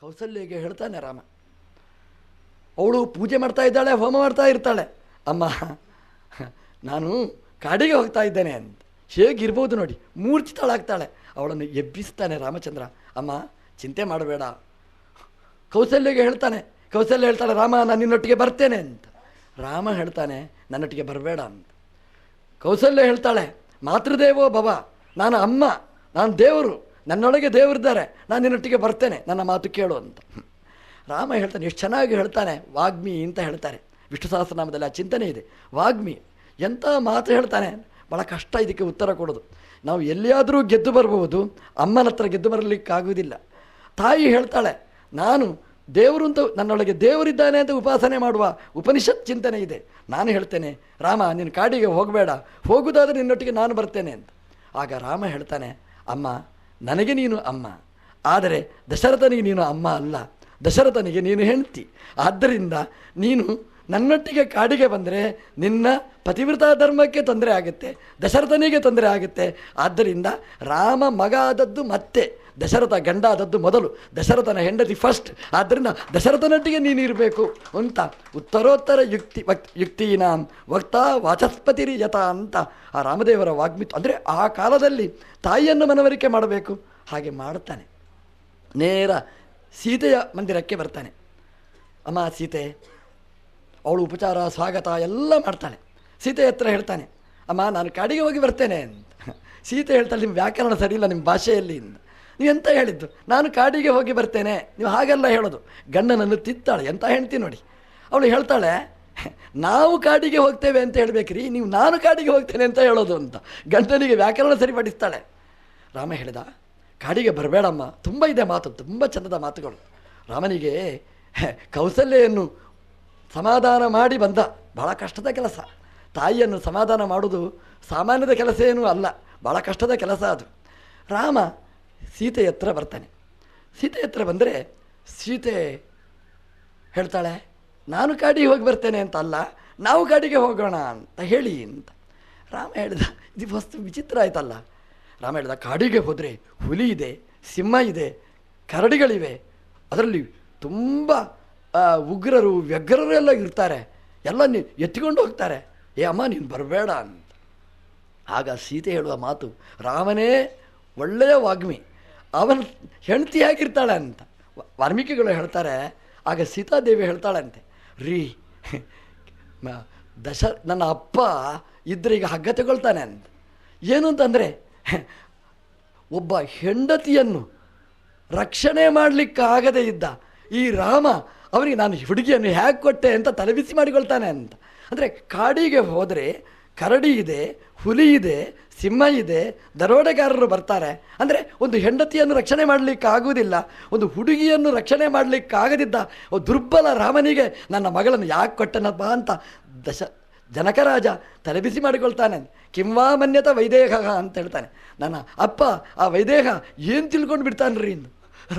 ಕೌಸಲ್ಯಗೆ ಹೇಳ್ತಾನೆ ರಾಮ. ಅವಳು ಪೂಜೆ ಮಾಡ್ತಾ ಇದ್ದಾಳೆ, ಹೋಮ ಮಾಡ್ತಾ ಇರ್ತಾಳೆ. ಅಮ್ಮ, ನಾನು ಕಾಡಿಗೆ ಹೋಗ್ತಾ ಇದ್ದೇನೆ ಅಂತ. ಹೇಗಿರ್ಬೋದು ನೋಡಿ ಮೂರ್ಛಿತಳಾಗ್ತಾಳೆ ಅವಳನ್ನು ಎಬ್ಬಿಸ್ತಾನೆ ರಾಮಚಂದ್ರ. ಅಮ್ಮ, ಚಿಂತೆ ಮಾಡಬೇಡ. ಕೌಸಲ್ಯಗೆ ಹೇಳ್ತಾನೆ, ಕೌಸಲ್ಯ ಹೇಳ್ತಾಳೆ, ರಾಮ, ನಾನು ನಿನ್ನೊಟ್ಟಿಗೆ ಬರ್ತೇನೆ ಅಂತ. ರಾಮ ಹೇಳ್ತಾನೆ, ನನ್ನೊಟ್ಟಿಗೆ ಬರಬೇಡ ಅಂತ. ಕೌಸಲ್ಯ ಹೇಳ್ತಾಳೆ, ಮಾತೃದೇವೋ ಭವ, ನಾನು ಅಮ್ಮ, ನಾನು ದೇವರು. ನನ್ನೊಳಗೆ ದೇವರಿದ್ದಾರೆ. ನಾನು ನಿನ್ನೊಟ್ಟಿಗೆ ಬರ್ತೇನೆ. ನನ್ನ ಮಾತು ಕೇಳು ಅಂತ. ರಾಮ ಹೇಳ್ತಾನೆ, ಎಷ್ಟು ಚೆನ್ನಾಗಿ ಹೇಳ್ತಾನೆ. ವಾಗ್ಮಿ ಅಂತ ಹೇಳ್ತಾರೆ. ವಿಷ್ಣು ಸಹಸ್ರನಾಮದಲ್ಲಿ ಆ ಚಿಂತನೆ ಇದೆ. ವಾಗ್ಮಿ ಎಂಥ ಮಾತು ಹೇಳ್ತಾನೆ? ಭಾಳ ಕಷ್ಟ ಇದಕ್ಕೆ ಉತ್ತರ ಕೊಡೋದು. ನಾವು ಎಲ್ಲಿಯಾದರೂ ಗೆದ್ದು ಬರಬಹುದು ಅಮ್ಮನ ಹತ್ರ ಗೆದ್ದು ಬರಲಿಕ್ಕಾಗುವುದಿಲ್ಲ. ತಾಯಿ ಹೇಳ್ತಾಳೆ, ನಾನು ದೇವರು ಅಂತ, ನನ್ನೊಳಗೆ ದೇವರಿದ್ದಾನೆ ಅಂತ ಉಪಾಸನೆ ಮಾಡುವ ಉಪನಿಷತ್ ಚಿಂತನೆ ಇದೆ. ನಾನು ಹೇಳ್ತೇನೆ, ರಾಮ, ನಿನ್ನ ಕಾಡಿಗೆ ಹೋಗಬೇಡ. ಹೋಗುವುದಾದರೆ ನಿನ್ನೊಟ್ಟಿಗೆ ನಾನು ಬರ್ತೇನೆ ಅಂತ. ಆಗ ರಾಮ ಹೇಳ್ತಾನೆ, ಅಮ್ಮ ನನಗೆ ನೀನು ಅಮ್ಮ. ಆದರೆ ದಶರಥನಿಗೆ ನೀನು ಅಮ್ಮ ಅಲ್ಲ. ದಶರಥನಿಗೆ ನೀನು ಹೆಂಡ್ತಿ. ಆದ್ದರಿಂದ ನೀನು ನನ್ನೊಟ್ಟಿಗೆ ಕಾಡಿಗೆ ಬಂದರೆ ನಿನ್ನ ಪತಿವ್ರತಾ ಧರ್ಮಕ್ಕೆ ತೊಂದರೆ ಆಗುತ್ತೆ, ದಶರಥನಿಗೆ ತೊಂದರೆ ಆಗುತ್ತೆ. ಆದ್ದರಿಂದ ರಾಮ ಮಗ ಆದದ್ದು ಮತ್ತೆ, ದಶರಥ ಗಂಡ ಆದದ್ದು ಮೊದಲು, ದಶರಥನ ಹೆಂಡತಿ ಫಸ್ಟ್ ಆದ್ದರಿಂದ ದಶರಥನೊಟ್ಟಿಗೆ ನೀನು ಇರಬೇಕು ಅಂತ ಉತ್ತರೋತ್ತರ ಯುಕ್ತಿ ವಕ್ ಯುಕ್ತೀನಾಂ ವಕ್ತಾ ವಾಚಸ್ಪತಿರಿ ಯಥ ಅಂತ ಆ ರಾಮದೇವರ ವಾಗ್ಮಿತ್ತು ಅಂದರೆ ಆ ಕಾಲದಲ್ಲಿ ತಾಯಿಯನ್ನು ಮನವರಿಕೆ ಮಾಡಬೇಕು. ಹಾಗೆ ಮಾಡ್ತಾನೆ. ನೇರ ಸೀತೆಯ ಮಂದಿರಕ್ಕೆ ಬರ್ತಾನೆ. ಅಮ್ಮ ಸೀತೆ ಅವಳು ಉಪಚಾರ, ಸ್ವಾಗತ ಎಲ್ಲ ಮಾಡ್ತಾಳೆ. ಸೀತೆ ಹತ್ರ ಹೇಳ್ತಾನೆ, ಅಮ್ಮ, ನಾನು ಕಾಡಿಗೆ ಹೋಗಿ ಬರ್ತೇನೆ ಅಂತ. ಸೀತೆ ಹೇಳ್ತಾಳೆ ನಿಮ್ಮ ವ್ಯಾಕರಣ ಸರಿ ಇಲ್ಲ ನಿಮ್ಮ ಭಾಷೆಯಲ್ಲಿ ಅಂತ. ನೀವು ಎಂತ ಹೇಳಿದ್ದು? ನಾನು ಕಾಡಿಗೆ ಹೋಗಿ ಬರ್ತೇನೆ. ನೀವು ಹಾಗೆಲ್ಲ ಹೇಳೋದು. ಗಂಡನನ್ನು ತಿತ್ತಾಳೆ ಎಂತ ಹೇಳ್ತೀನಿ ನೋಡಿ. ಅವಳು ಹೇಳ್ತಾಳೆ, ನಾವು ಕಾಡಿಗೆ ಹೋಗ್ತೇವೆ ಅಂತ ಹೇಳಬೇಕ್ರಿ, ನೀವು ನಾನು ಕಾಡಿಗೆ ಹೋಗ್ತೇನೆ ಅಂತ ಹೇಳೋದು ಅಂತ. ಗಂಡನಿಗೆ ವ್ಯಾಕರಣ ಸರಿಪಡಿಸ್ತಾಳೆ. ರಾಮ ಹೇಳಿದ, ಕಾಡಿಗೆ ಬರಬೇಡಮ್ಮ, ತುಂಬ ಇದೆ ಮಾತು, ತುಂಬ ಚಂದದ ಮಾತುಗಳು. ರಾಮನಿಗೆ ಕೌಸಲ್ಯನ್ನು ಸಮಾಧಾನ ಮಾಡಿ ಬಂದ. ಭಾಳ ಕಷ್ಟದ ಕೆಲಸ. ತಾಯಿಯನ್ನು ಸಮಾಧಾನ ಮಾಡೋದು ಸಾಮಾನ್ಯದ ಕೆಲಸ ಏನೂ ಅಲ್ಲ. ಭಾಳ ಕಷ್ಟದ ಕೆಲಸ ಅದು. ರಾಮ ಸೀತೆ ಹತ್ರ ಬರ್ತಾನೆ. ಸೀತೆ ಹತ್ರ ಬಂದರೆ, ಸೀತೆ, ಹೇಳ್ತಾಳೆ, ನಾನು ಕಾಡಿಗೆ ಹೋಗಿ ಬರ್ತೇನೆ ಅಂತ ಅಲ್ಲ, ನಾವು ಕಾಡಿಗೆ ಹೋಗೋಣ ಅಂತ ಹೇಳಿ ಅಂತ. ರಾಮ ಹೇಳಿದ, ಇದು ವಸ್ತು ವಿಚಿತ್ರ ಆಯ್ತಲ್ಲ. ರಾಮ ಹೇಳಿದ, ಕಾಡಿಗೆ ಹೋದರೆ ಹುಲಿ ಇದೆ, ಸಿಂಹ ಇದೆ, ಕರಡಿಗಳಿವೆ. ಅದರಲ್ಲಿ ತುಂಬ ಉಗ್ರರು, ವ್ಯಗ್ರರು ಎಲ್ಲ ಇರ್ತಾರೆ. ಎಲ್ಲ ನೀ ಎತ್ತಿಕೊಂಡು ಹೋಗ್ತಾರೆ. ಏ, ಅಮ್ಮ, ನೀನು ಬರಬೇಡ ಅಂತ. ಆಗ ಸೀತೆ ಹೇಳುವ ಮಾತು, ರಾಮನೇ, ಒಳ್ಳೆಯ ವಾಗ್ಮಿ, ಅವನ ಹೆಂಡತಿ ಹೇಗಿರ್ತಾಳೆ ಅಂತ. ವಾಲ್ಮೀಕಿಗಳು ಹೇಳ್ತಾರೆ, ಆಗ ಸೀತಾದೇವಿ ಹೇಳ್ತಾಳಂತೆ, ರೀ ದಶ, ನನ್ನ ಅಪ್ಪ ಇದ್ರೆ ಈಗ ಹಗ್ಗ ತಗೊಳ್ತಾನೆ ಅಂತ. ಏನು ಅಂತಂದರೆ, ಒಬ್ಬ ಹೆಂಡತಿಯನ್ನು ರಕ್ಷಣೆ ಮಾಡಲಿಕ್ಕಾಗದೇ ಇದ್ದ ಈ ರಾಮ ಅವನಿಗೆ ನಾನು ಹುಡುಗಿಯನ್ನು ಹೇಗೆ ಕೊಟ್ಟೆ ಅಂತ ತಲೆಬಿಸಿ ಮಾಡಿಕೊಳ್ತಾನೆ ಅಂತ. ಅಂದರೆ ಕಾಡಿಗೆ ಹೋದರೆ ಕರಡಿ ಇದೆ, ಹುಲಿ ಇದೆ, ಸಿಂಹ ಇದೆ, ದರೋಡೆಗಾರರು ಬರ್ತಾರೆ. ಅಂದರೆ ಒಂದು ಹೆಂಡತಿಯನ್ನು ರಕ್ಷಣೆ ಮಾಡಲಿಕ್ಕೆ ಆಗುವುದಿಲ್ಲ, ಒಂದು ಹುಡುಗಿಯನ್ನು ರಕ್ಷಣೆ ಮಾಡಲಿಕ್ಕಾಗದಿದ್ದ ದುರ್ಬಲ ರಾಮನಿಗೆ ನನ್ನ ಮಗಳನ್ನು ಯಾಕೆ ಕೊಟ್ಟನಪ್ಪ ಅಂತ ದಶ, ಜನಕರಾಜ ತಲೆಬಿಸಿ ಮಾಡಿಕೊಳ್ತಾನೆ. ಕಿಂವಾ ಮನ್ಯತ ವೈದೇಹ ಅಂತ ಹೇಳ್ತಾನೆ. ನನ್ನ ಅಪ್ಪ ಆ ವೈದೇಹ ಏನು ತಿಳ್ಕೊಂಡು ಬಿಡ್ತಾನ್ರಿ ಇನ್ನು?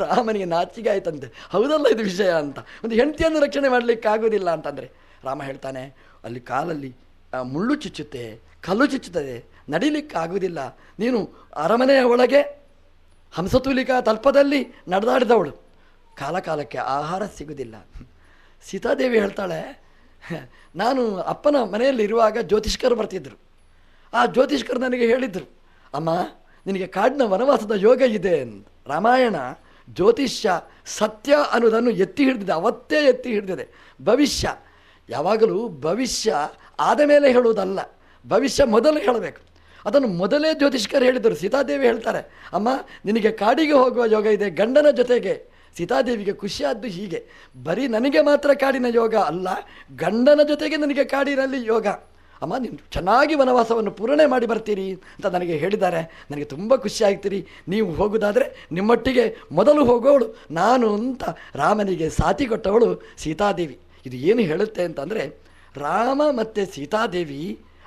ರಾಮನಿಗೆ ನಾಚಿಗೆ ಆಯ್ತಂತೆ. ಹೌದಲ್ಲ ಇದು ವಿಷಯ ಅಂತ. ಒಂದು ಹೆಂಡತಿಯನ್ನು ರಕ್ಷಣೆ ಮಾಡಲಿಕ್ಕೆ ಆಗೋದಿಲ್ಲ ಅಂತಂದರೆ ರಾಮ ಹೇಳ್ತಾನೆ, ಅಲ್ಲಿ ಕಾಲಲ್ಲಿ ಮುಳ್ಳು ಚುಚ್ಚುತ್ತೆ, ಕಲ್ಲು ಚುಚ್ಚುತ್ತದೆ, ನಡಿಲಿಕ್ಕೆ ಆಗುವುದಿಲ್ಲ ನೀನು ಅರಮನೆಯ ಒಳಗೆ ಹಂಸತೂಲಿಕಾ ತಲ್ಪದಲ್ಲಿ ನಡೆದಾಡಿದವಳು. ಕಾಲ ಕಾಲಕ್ಕೆ ಆಹಾರ ಸಿಗುವುದಿಲ್ಲ ಸೀತಾದೇವಿ ಹೇಳ್ತಾಳೆ, ನಾನು ಅಪ್ಪನ ಮನೆಯಲ್ಲಿ ಇರುವಾಗ ಜ್ಯೋತಿಷ್ಕರು ಬರ್ತಿದ್ದರು ಆ ಜ್ಯೋತಿಷ್ಕರು ನನಗೆ ಹೇಳಿದರು, ಅಮ್ಮ, ನಿನಗೆ ಕಾಡಿನ ವನವಾಸದ ಯೋಗ ಇದೆ. ರಾಮಾಯಣ ಜ್ಯೋತಿಷ್ಯ ಸತ್ಯ ಅನ್ನೋದನ್ನು ಎತ್ತಿ ಹಿಡಿದಿದೆ, ಅವತ್ತೇ ಎತ್ತಿ ಹಿಡಿದಿದೆ. ಭವಿಷ್ಯ, ಯಾವಾಗಲೂ ಭವಿಷ್ಯ ಆದ ಮೇಲೆ ಹೇಳುವುದಲ್ಲ, ಭವಿಷ್ಯ ಮೊದಲು ಹೇಳಬೇಕು. ಅದನ್ನು ಮೊದಲೇ ಜ್ಯೋತಿಷ್ಕರು ಹೇಳಿದರು, ಸೀತಾದೇವಿ ಹೇಳ್ತಾರೆ, ಅಮ್ಮ, ನಿನಗೆ ಕಾಡಿಗೆ ಹೋಗುವ ಯೋಗ ಇದೆ, ಗಂಡನ ಜೊತೆಗೆ. ಸೀತಾದೇವಿಗೆ ಖುಷಿಯಾದ್ದು ಹೀಗೆ, ಬರೀ ನನಗೆ ಮಾತ್ರ ಕಾಡಿನ ಯೋಗ ಅಲ್ಲ, ಗಂಡನ ಜೊತೆಗೆ ನನಗೆ ಕಾಡಿನಲ್ಲಿ ಯೋಗ. ಅಮ್ಮ, ನೀನು ಚೆನ್ನಾಗಿ ವನವಾಸವನ್ನು ಪೂರಣೆ ಮಾಡಿ ಬರ್ತೀರಿ ಅಂತ ನನಗೆ ಹೇಳಿದ್ದಾರೆ. ನನಗೆ ತುಂಬ ಖುಷಿ ಆಗ್ತೀರಿ. ನೀವು ಹೋಗುವುದಾದರೆ ನಿಮ್ಮೊಟ್ಟಿಗೆ ಮೊದಲು ಹೋಗೋವಳು ನಾನು ಅಂತ ರಾಮನಿಗೆ ಸಾತಿ ಕೊಟ್ಟವಳು ಸೀತಾದೇವಿ. ಇದು ಏನು ಹೇಳುತ್ತೆ ಅಂತಂದರೆ, ರಾಮ ಮತ್ತು ಸೀತಾದೇವಿ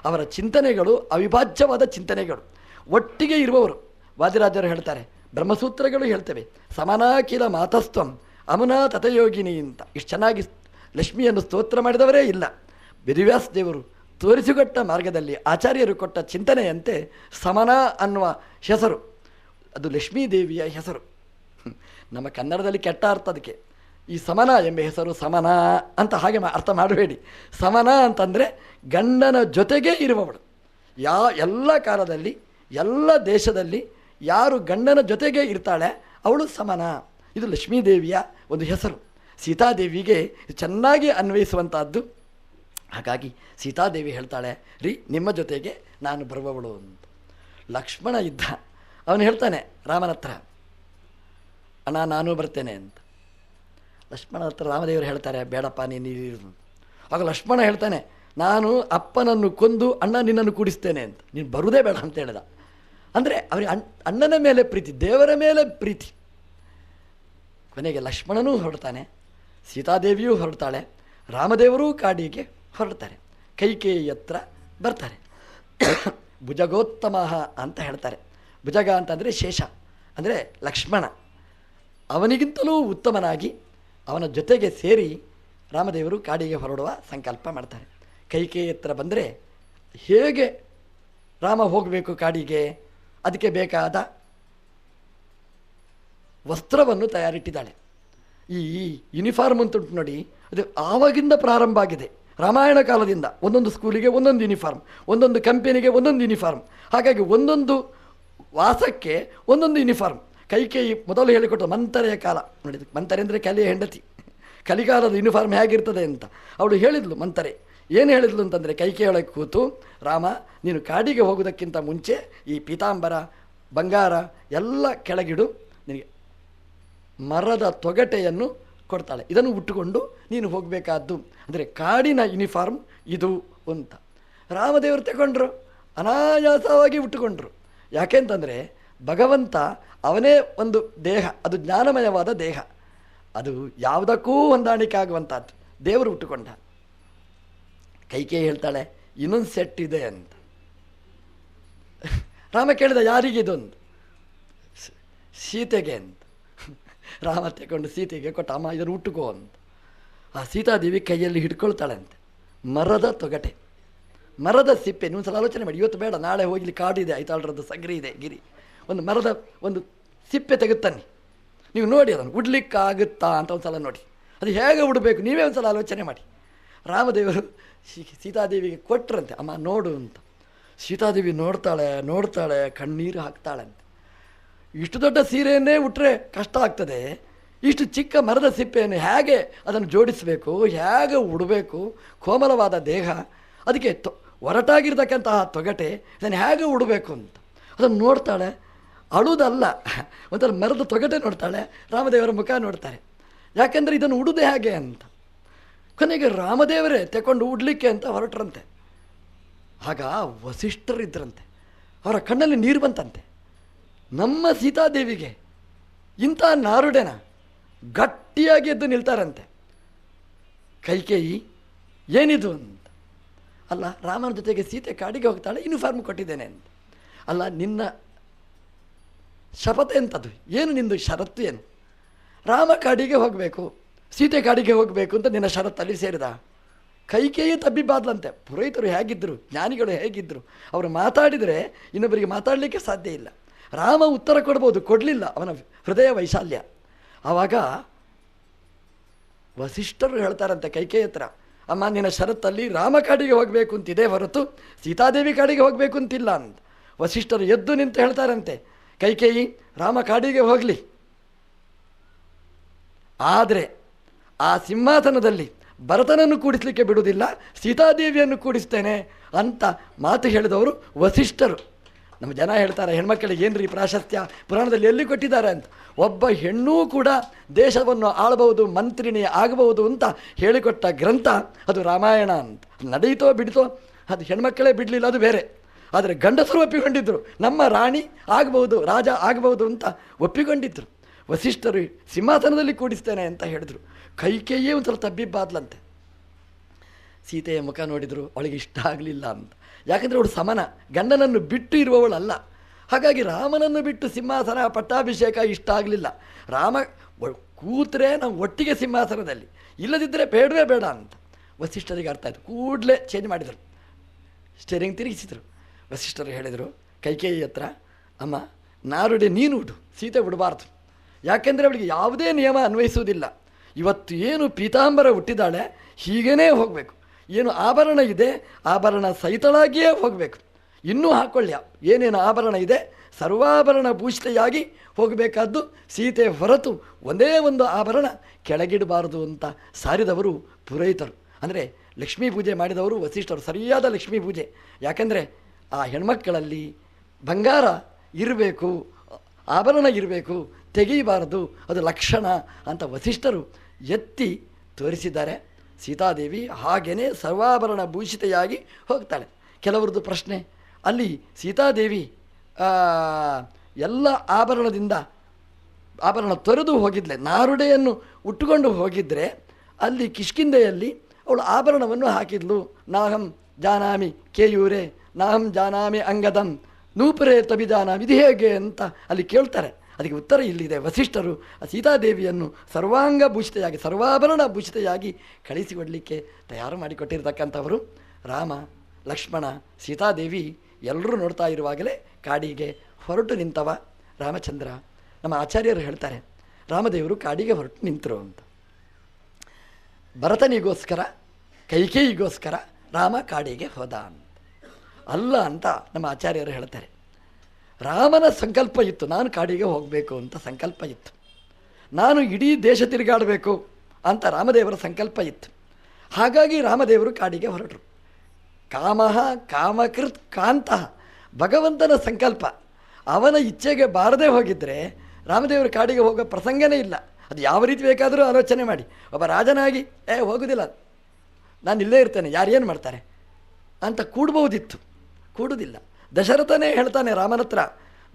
ಅವರ ಚಿಂತನೆಗಳು ಅವಿಭಾಜ್ಯವಾದ ಚಿಂತನೆಗಳು. ಒಟ್ಟಿಗೆ ಇರುವವರು, ವಾದಿರಾಜರು ಹೇಳ್ತಾರೆ, ಬ್ರಹ್ಮಸೂತ್ರಗಳು ಹೇಳ್ತವೆ ಸಮನಾಕಿಲ ಮಾತಸ್ತ್ವಂ, ಅಮುನಾ ತಥಯೋಗಿನಿ ಅಂತ. ಇಷ್ಟು ಚೆನ್ನಾಗಿ ಲಕ್ಷ್ಮಿಯನ್ನು ಸ್ತೋತ್ರ ಮಾಡಿದವರೇ ಇಲ್ಲ. ವೇದವ್ಯಾಸ ದೇವರು ತೋರಿಸಿಕೊಟ್ಟ ಮಾರ್ಗದಲ್ಲಿ ಆಚಾರ್ಯರು ಕೊಟ್ಟ ಚಿಂತನೆಯಂತೆ ಸಮನ ಅನ್ನುವ ಹೆಸರು. ಅದು ಲಕ್ಷ್ಮೀ ದೇವಿಯ ಹೆಸರು. ನಮ್ಮ ಕನ್ನಡದಲ್ಲಿ ಕೆಟ್ಟ ಅರ್ಥ ಅದಕ್ಕೆ. ಈ ಸಮನ ಎಂಬ ಹೆಸರು ಸಮನ ಅಂತ ಹಾಗೆ ಅರ್ಥ ಮಾಡಬೇಡಿ. ಸಮನ ಅಂತಂದರೆ ಗಂಡನ ಜೊತೆಗೇ ಇರುವವಳು. ಯಾ ಎಲ್ಲ ಕಾಲದಲ್ಲಿ, ಎಲ್ಲ ದೇಶದಲ್ಲಿ ಯಾರು ಗಂಡನ ಜೊತೆಗೆ ಇರ್ತಾಳೆ, ಅವಳು ಸಮನ. ಇದು ಲಕ್ಷ್ಮೀದೇವಿಯ ಒಂದು ಹೆಸರು. ಸೀತಾದೇವಿಗೆ ಚೆನ್ನಾಗಿ ಅನ್ವಯಿಸುವಂತಹದ್ದು ಹಾಗಾಗಿ ಸೀತಾದೇವಿ ಹೇಳ್ತಾಳೆ, ರೀ, ನಿಮ್ಮ ಜೊತೆಗೆ ನಾನು ಬರುವವಳು ಅಂತ. ಲಕ್ಷ್ಮಣ ಇದ್ದ, ಅವನು ಹೇಳ್ತಾನೆ, ರಾಮನ ಹತ್ರ, ಅಣ್ಣ, ನಾನು ಬರ್ತೇನೆ ಅಂತ. ಲಕ್ಷ್ಮಣ ಹತ್ರ ರಾಮದೇವರು ಹೇಳ್ತಾರೆ, ಬೇಡಪ್ಪ, ನೀನು ಇರು. ಆಗ ಲಕ್ಷ್ಮಣ ಹೇಳ್ತಾನೆ, ನಾನು ಅಪ್ಪನನ್ನು ಕೊಂದು ಅಣ್ಣ ನಿನ್ನನ್ನು ಕೂಡಿಸ್ತೇನೆ ಅಂತ. ನೀನು ಬರುವುದೇ ಬೇಡ ಅಂತ ಹೇಳಿದ. ಅಂದರೆ ಅವರಿಗೆ ಅಣ್ಣ ಅಣ್ಣನ ಮೇಲೆ ಪ್ರೀತಿ, ದೇವರ ಮೇಲೆ ಪ್ರೀತಿ. ಕೊನೆಗೆ ಲಕ್ಷ್ಮಣನೂ ಹೊರಡ್ತಾನೆ, ಸೀತಾದೇವಿಯೂ ಹೊರಡ್ತಾಳೆ, ರಾಮದೇವರೂ ಕಾಡಿಗೆ ಹೊರಡ್ತಾರೆ. ಕೈಕೇಯಿ ಹತ್ರ ಬರ್ತಾರೆ. ಭುಜಗೋತ್ತಮ ಅಂತ ಹೇಳ್ತಾರೆ. ಭುಜಗ ಅಂತಂದರೆ ಶೇಷ, ಅಂದರೆ ಲಕ್ಷ್ಮಣ. ಅವನಿಗಿಂತಲೂ ಉತ್ತಮನಾಗಿ ಅವನ ಜೊತೆಗೆ ಸೇರಿ ರಾಮದೇವರು ಕಾಡಿಗೆ ಹೊರಡುವ ಸಂಕಲ್ಪ ಮಾಡ್ತಾರೆ. ಕೈಕೇಯಿ ಹತ್ರ ಬಂದರೆ ಹೇಗೆ ರಾಮ ಹೋಗಬೇಕು ಕಾಡಿಗೆ? ಅದಕ್ಕೆ ಬೇಕಾದ ವಸ್ತ್ರವನ್ನು ತಯಾರಿಟ್ಟಿದ್ದಾಳೆ. ಈ ಯೂನಿಫಾರ್ಮ್ ಅಂತ ಉಂಟು ನೋಡಿ, ಅದು ಆವಾಗಿಂದ ಪ್ರಾರಂಭ ಆಗಿದೆ. ರಾಮಾಯಣ ಕಾಲದಿಂದ ಒಂದೊಂದು ಸ್ಕೂಲಿಗೆ ಒಂದೊಂದು ಯೂನಿಫಾರ್ಮ್, ಒಂದೊಂದು ಕಂಪೆನಿಗೆ ಒಂದೊಂದು ಯೂನಿಫಾರ್ಮ್. ಹಾಗಾಗಿ ಒಂದೊಂದು ವಾಸಕ್ಕೆ ಒಂದೊಂದು ಯೂನಿಫಾರ್ಮ್. ಕೈಕೇಯಿ ಮೊದಲು ಹೇಳಿಕೊಟ್ಟು ಮಂತರೆಯ ಕಾಲ. ನೋಡಿದ ಮಂತರೆ ಅಂದರೆ ಕಲಿಯ ಹೆಂಡತಿ. ಕಲಿಕಾಲದ ಯೂನಿಫಾರ್ಮ್ ಹೇಗಿರ್ತದೆ ಅಂತ. ಅವಳು ಹೇಳಿದ್ಲು ಮಂತರೆ, ಏನು ಹೇಳಿದ್ಲು ಅಂತಂದರೆ ಕೈಕೇಯೊಳಗೆ ಕೂತು, ರಾಮ, ನೀನು ಕಾಡಿಗೆ ಹೋಗೋದಕ್ಕಿಂತ ಮುಂಚೆ ಈ ಪೀತಾಂಬರ, ಬಂಗಾರ ಎಲ್ಲ ಕೆಳಗಿಡು, ನಿನಗೆ ಮರದ ತೊಗಟೆಯನ್ನು ಕೊಡ್ತಾಳೆ. ಇದನ್ನು ಉಟ್ಟುಕೊಂಡು ನೀನು ಹೋಗಬೇಕಾದ್ದು. ಅಂದರೆ ಕಾಡಿನ ಯೂನಿಫಾರ್ಮ್ ಇದು ಅಂತ. ರಾಮದೇವರು ತಗೊಂಡ್ರು ಅನಾಯಾಸವಾಗಿ ಉಟ್ಟುಕೊಂಡ್ರು. ಯಾಕೆಂತಂದರೆ ಭಗವಂತ ಅವನೇ ಒಂದು ದೇಹ, ಅದು ಜ್ಞಾನಮಯವಾದ ದೇಹ. ಅದು ಯಾವುದಕ್ಕೂ ಹೊಂದಾಣಿಕೆ ಆಗುವಂಥದ್ದು. ದೇವರು ಉಟ್ಟುಕೊಂಡ. ಕೈಕೇ ಹೇಳ್ತಾಳೆ, ಇನ್ನೊಂದು ಸೆಟ್ ಇದೆ ಅಂತ. ರಾಮ ಕೇಳಿದ ಯಾರಿಗೆ ಇದೊಂದು ಸೀತೆಗೆ ಅಂತ. ರಾಮ ತಗೊಂಡು ಸೀತೆಗೆ ಕೊಟ್ಟ ಅಮ್ಮ ಇದನ್ನು ಉಟ್ಟುಕೋ ಅಂತ. ಆ ಸೀತಾದೇವಿ ಕೈಯಲ್ಲಿ ಹಿಡ್ಕೊಳ್ತಾಳಂತೆ. ಮರದ ತೊಗಟೆ. ಮರದ ಸಿಪ್ಪೆ ನೀವು ಸಲ ಆಲೋಚನೆ ಮಾಡಿ. ಇವತ್ತು ಬೇಡ, ನಾಳೆ ಹೋಗ್ಲಿ ಕಾಡಿದೆ ಐತಾಳರದ್ದು ಸಗರಿ ಇದೆ, ಗಿರಿ. ಒಂದು ಮರದ, ಒಂದು ಸಿಪ್ಪೆ ತೆಗುತ್ತಾನೆ ನೀವು ನೋಡಿ ಅದನ್ನು. ಉಡ್ಲಿಕ್ಕಾಗುತ್ತಾ ಅಂತ ಒಂದು ಸಲ ನೋಡಿ. ಅದು ಹೇಗೆ ಉಡಬೇಕು? ನೀವೇ ಒಂದು ಸಲ ಆಲೋಚನೆ ಮಾಡಿ. ರಾಮದೇವರು ಸೀತಾದೇವಿಗೆ ಕೊಟ್ಟರಂತೆ ಅಮ್ಮ ನೋಡು ಅಂತ. ಸೀತಾದೇವಿ ನೋಡ್ತಾಳೆ ನೋಡ್ತಾಳೆ, ಕಣ್ಣೀರು ಹಾಕ್ತಾಳಂತೆ. ಇಷ್ಟು ದೊಡ್ಡ ಸೀರೆಯನ್ನೇ ಉಟ್ಟರೆ ಕಷ್ಟ ಆಗ್ತದೆ. ಇಷ್ಟು ಚಿಕ್ಕ ಮರದ ಸಿಪ್ಪೆಯನ್ನು ಹೇಗೆ ಅದನ್ನು ಜೋಡಿಸಬೇಕು, ಹೇಗೆ ಉಡಬೇಕು, ಕೋಮಲವಾದ ದೇಹ, ಅದಕ್ಕೆ ತೊ, ಒರಟಾಗಿರ್ತಕ್ಕಂತಹ ತೊಗಟೆ, ಅದನ್ನು ಹೇಗೆ ಉಡಬೇಕು ಅಂತ. ಅದನ್ನು ನೋಡ್ತಾಳೆ, ಅಳುದಲ್ಲ. ಒಂಥರ ಮರದ ತೊಗಟೆ ನೋಡ್ತಾಳೆ, ರಾಮದೇವರ ಮುಖ ನೋಡ್ತಾರೆ. ಯಾಕೆಂದರೆ ಇದನ್ನು ಉಡುದೆ ಹೇಗೆ ಅಂತ. ಕೊನೆಗೆ ರಾಮದೇವರೇ ತಗೊಂಡು ಉಡ್ಲಿಕ್ಕೆ ಅಂತ ಹೊರಟ್ರಂತೆ. ಆಗ ವಸಿಷ್ಠರಿದ್ದರಂತೆ ಅವರ ಕಣ್ಣಲ್ಲಿ ನೀರು ಬಂತಂತೆ. ನಮ್ಮ ಸೀತಾದೇವಿಗೆ ಇಂಥ ನಾರುಡೆನ ಗಟ್ಟಿಯಾಗಿ ಎದ್ದು ನಿಲ್ತಾರಂತೆ. ಕೈಕೇಯಿ, ಏನಿದು ಅಂತ. ಅಲ್ಲ, ರಾಮನ ಜೊತೆಗೆ ಸೀತೆ ಕಾಡಿಗೆ ಹೋಗ್ತಾಳೆ ಯೂನಿಫಾರ್ಮ್ ಕೊಟ್ಟಿದ್ದೇನೆ ಅಂತ. ಅಲ್ಲ, ನಿನ್ನ ಶಪಥ ಎಂಥದ್ದು ಏನು ನಿಂದು ಷರತ್ತು ಏನು? ರಾಮ ಕಾಡಿಗೆ ಹೋಗಬೇಕು, ಸೀತೆ ಕಾಡಿಗೆ ಹೋಗಬೇಕು ಅಂತ ನಿನ್ನ ಷರತ್ತಲ್ಲಿ ಸೇರಿದ. ಕೈಕೇಯಿ ತಬ್ಬಿಬಾದ್ಲಂತೆ ಪುರೋಹಿತರು ಹೇಗಿದ್ದರು ಜ್ಞಾನಿಗಳು ಹೇಗಿದ್ದರು ಅವರು ಮಾತಾಡಿದರೆ ಇನ್ನೊಬ್ಬರಿಗೆ ಮಾತಾಡಲಿಕ್ಕೆ ಸಾಧ್ಯ ಇಲ್ಲ. ರಾಮ ಉತ್ತರ ಕೊಡ್ಬೋದು, ಕೊಡಲಿಲ್ಲ ಅವನ ಹೃದಯ ವೈಶಾಲ್ಯ. ಆವಾಗ ವಸಿಷ್ಠರು ಹೇಳ್ತಾರಂತೆ ಕೈಕೇಯಿ ಹತ್ರ ಅಮ್ಮ ನಿನ್ನ ಶರತ್ತಲ್ಲಿ ರಾಮ ಕಾಡಿಗೆ ಹೋಗಬೇಕು ಅಂತಿದೆ ಹೊರತು ಸೀತಾದೇವಿ ಕಾಡಿಗೆ ಹೋಗಬೇಕು ಅಂತಿಲ್ಲ ಅಂತ ವಸಿಷ್ಠರು ಎದ್ದು ನಿಂತು ಹೇಳ್ತಾರಂತೆ, ಕೈಕೇಯಿ, ರಾಮ ಕಾಡಿಗೆ ಹೋಗಲಿ. ಆದರೆ ಆ ಸಿಂಹಾಸನದಲ್ಲಿ ಭರತನನ್ನು ಕೂಡಿಸ್ಲಿಕ್ಕೆ ಬಿಡುವುದಿಲ್ಲ, ಸೀತಾದೇವಿಯನ್ನು ಕೂಡಿಸ್ತೇನೆ ಅಂತ ಮಾತು ಹೇಳಿದವರು ವಸಿಷ್ಠರು. ನಮ್ಮ ಜನ ಹೇಳ್ತಾರೆ ಹೆಣ್ಮಕ್ಕಳಿಗೆ ಏನ್ರಿ ಪ್ರಾಶಸ್ತ್ಯ? ಪುರಾಣದಲ್ಲಿ ಎಲ್ಲಿ ಕೊಟ್ಟಿದ್ದಾರೆ ಅಂತ? ಒಬ್ಬ ಹೆಣ್ಣೂ ಕೂಡ ದೇಶವನ್ನು ಆಳಬಹುದು ಮಂತ್ರಿಣಿ ಆಗಬಹುದು ಅಂತ ಹೇಳಿಕೊಟ್ಟ ಗ್ರಂಥ, ಅದು ರಾಮಾಯಣ ಅಂತ. ನಡೀತೋ ಬಿಡ್ತೋ, ಅದು ಹೆಣ್ಮಕ್ಕಳೇ ಬಿಡಲಿಲ್ಲ, ಅದು ಬೇರೆ. ಆದರೆ ಗಂಡಸರು ಒಪ್ಪಿಕೊಂಡಿದ್ದರು ನಮ್ಮ ರಾಣಿ ಆಗಬಹುದು, ರಾಜ ಆಗಬಹುದು ಅಂತ ಒಪ್ಪಿಕೊಂಡಿದ್ದರು ವಸಿಷ್ಠರು ಸಿಂಹಾಸನದಲ್ಲಿ ಕೂಡಿಸ್ತೇನೆ ಅಂತ ಹೇಳಿದರು. ಕೈಕೇಯೇ ಒಂದು ಸ್ವಲ್ಪ ತಬ್ಬಿಬ್ಬಾದ್ಲಂತೆ ಸೀತೆಯ ಮುಖ ನೋಡಿದರು, ಅವಳಿಗೆ ಇಷ್ಟ ಆಗಲಿಲ್ಲ ಅಂತ. ಯಾಕಂದರೆ ಅವಳು ಸಮನ, ಗಂಡನನ್ನು ಬಿಟ್ಟು ಇರುವವಳಲ್ಲ. ಹಾಗಾಗಿ ರಾಮನನ್ನು ಬಿಟ್ಟು ಸಿಂಹಾಸನ, ಪಟ್ಟಾಭಿಷೇಕ ಇಷ್ಟ ಆಗಲಿಲ್ಲ. ರಾಮ ಕೂತ್ರೆ ನಾವು ಒಟ್ಟಿಗೆ ಸಿಂಹಾಸನದಲ್ಲಿ ಇಲ್ಲದಿದ್ದರೆ ಬೇಡವೇ ಬೇಡ ಅಂತ ವಸಿಷ್ಠರಿಗೆ ಅರ್ಥ ಆಯಿತು. ಕೂಡಲೇ ಚೇಂಜ್ ಮಾಡಿದರು. ಸ್ಟೇರಿಂಗ್ ತಿರುಗಿಸಿದರು. ವಸಿಷ್ಠರು ಹೇಳಿದರು, ಕೈಕೇಯಿ ಹತ್ರ, ಅಮ್ಮ, ನಾರುಡೆ ನೀನು ಉಡು, ಸೀತೆ ಉಡಬಾರ್ದು ಯಾಕೆಂದರೆ ಅವಳಿಗೆ ಯಾವುದೇ ನಿಯಮ ಅನ್ವಯಿಸುವುದಿಲ್ಲ. ಇವತ್ತು ಏನು ಪೀತಾಂಬರ ಹುಟ್ಟಿದಾಳೆ ಹೀಗೇ ಹೋಗಬೇಕು. ಏನು ಆಭರಣ ಇದೆ, ಆಭರಣ ಸಹಿತಳಾಗಿಯೇ ಹೋಗಬೇಕು. ಇನ್ನೂ ಹಾಕೊಳ್ಳ್ಯ, ಏನೇನು ಆಭರಣ ಇದೆ, ಸರ್ವಾಭರಣ ಭೂಷಿತೆಯಾಗಿ ಹೋಗಬೇಕಾದ್ದು ಸೀತೆ ಹೊರತು ಒಂದೇ ಒಂದು ಆಭರಣ ಕೆಳಗಿಡಬಾರದು ಅಂತ ಸಾರಿದವರು ಪುರೋಹಿತರು. ಅಂದರೆ ಲಕ್ಷ್ಮೀ ಪೂಜೆ ಮಾಡಿದವರು ವಸಿಷ್ಠರು, ಸರಿಯಾದ ಲಕ್ಷ್ಮೀ ಪೂಜೆ. ಯಾಕೆಂದರೆ ಆ ಹೆಣ್ಮಕ್ಕಳಲ್ಲಿ ಬಂಗಾರ ಇರಬೇಕು, ಆಭರಣ ಇರಬೇಕು, ತೆಗೀಬಾರದು, ಅದು ಲಕ್ಷಣ ಅಂತ ವಸಿಷ್ಠರು ಎತ್ತಿ ತೋರಿಸಿದ್ದಾರೆ. ಸೀತಾದೇವಿ ಹಾಗೆಯೇ ಸರ್ವಾಭರಣ ಭೂಷಿತೆಯಾಗಿ ಹೋಗ್ತಾಳೆ. ಕೆಲವರದ್ದು ಪ್ರಶ್ನೆ, ಅಲ್ಲಿ ಸೀತಾದೇವಿ ಎಲ್ಲ ಆಭರಣದಿಂದ ಆಭರಣ ತೊರೆದು ಹೋಗಿದ್ಲೆ, ನಾರುಡೆಯನ್ನು ಉಟ್ಟುಕೊಂಡು ಹೋಗಿದ್ದರೆ ಅಲ್ಲಿ ಕಿಷ್ಕಿಂದೆಯಲ್ಲಿ ಅವಳು ಆಭರಣವನ್ನು ಹಾಕಿದ್ಲು. ನಾಹಂ ಜಾನಾಮಿ ಕೇಯೂರೆ ನಾಹಂ ಜಾನಾಮಿ ಅಂಗದಂ, ನೂಪುರೇ ತಬಿಜಾನಾಮಿ ಇದು ಹೇಗೆ ಅಂತ ಅಲ್ಲಿ ಕೇಳ್ತಾರೆ. ಅದಕ್ಕೆ ಉತ್ತರ ಇಲ್ಲಿದೆ. ವಸಿಷ್ಠರು ಆ ಸೀತಾದೇವಿಯನ್ನು ಸರ್ವಾಂಗ ಭೂಷಿತೆಯಾಗಿ, ಸರ್ವಾಭರಣ ಭೂಷಿತೆಯಾಗಿ ಕಳಿಸಿಕೊಡಲಿಕ್ಕೆ ತಯಾರು ಮಾಡಿಕೊಟ್ಟಿರತಕ್ಕಂಥವರು ರಾಮ, ಲಕ್ಷ್ಮಣ, ಸೀತಾದೇವಿ ಎಲ್ಲರೂ ನೋಡ್ತಾ ಇರುವಾಗಲೇ ಕಾಡಿಗೆ ಹೊರಟು ನಿಂತವ ರಾಮಚಂದ್ರ. ನಮ್ಮ ಆಚಾರ್ಯರು ಹೇಳ್ತಾರೆ, ರಾಮದೇವರು ಕಾಡಿಗೆ ಹೊರಟು ನಿಂತರು ಅಂತ. ಭರತನಿಗೋಸ್ಕರ, ಕೈಕೇಯಿಗೋಸ್ಕರ ರಾಮ ಕಾಡಿಗೆ ಹೋದ ಅಂತ. ಅಲ್ಲ ಅಂತ ನಮ್ಮ ಆಚಾರ್ಯರು ಹೇಳ್ತಾರೆ. ರಾಮನ ಸಂಕಲ್ಪ ಇತ್ತು. ನಾನು ಕಾಡಿಗೆ ಹೋಗಬೇಕು ಅಂತ ಸಂಕಲ್ಪ ಇತ್ತು. ನಾನು ಇಡೀ ದೇಶ ತಿರುಗಾಡಬೇಕು ಅಂತ ರಾಮದೇವರ ಸಂಕಲ್ಪ ಇತ್ತು. ಹಾಗಾಗಿ ರಾಮದೇವರು ಕಾಡಿಗೆ ಹೊರಟರು. ಕಾಮಃ ಕಾಮಕೃತ್ ಕಾಂತಃ ಭಗವಂತನ ಸಂಕಲ್ಪ. ಅವನ ಇಚ್ಛೆಗೆ ಬಾರದೇ ಹೋಗಿದ್ದರೆ ರಾಮದೇವರು ಕಾಡಿಗೆ ಹೋಗೋ ಪ್ರಸಂಗನೇ ಇಲ್ಲ. ಅದು ಯಾವ ರೀತಿ ಬೇಕಾದರೂ ಆಲೋಚನೆ ಮಾಡಿ. ಒಬ್ಬ ರಾಜನಾಗಿ, ಏ, ಹೋಗೋದಿಲ್ಲ. ನಾನು ಇಲ್ಲೇ ಇರ್ತೇನೆ. ಯಾರೇನು ಮಾಡ್ತಾರೆ? ಅಂತ ಕೂಡ್ಬೋದಿತ್ತು ಕೂಡುವುದಿಲ್ಲ ದಶರಥನೇ ಹೇಳ್ತಾನೆ ರಾಮನ ಹತ್ರ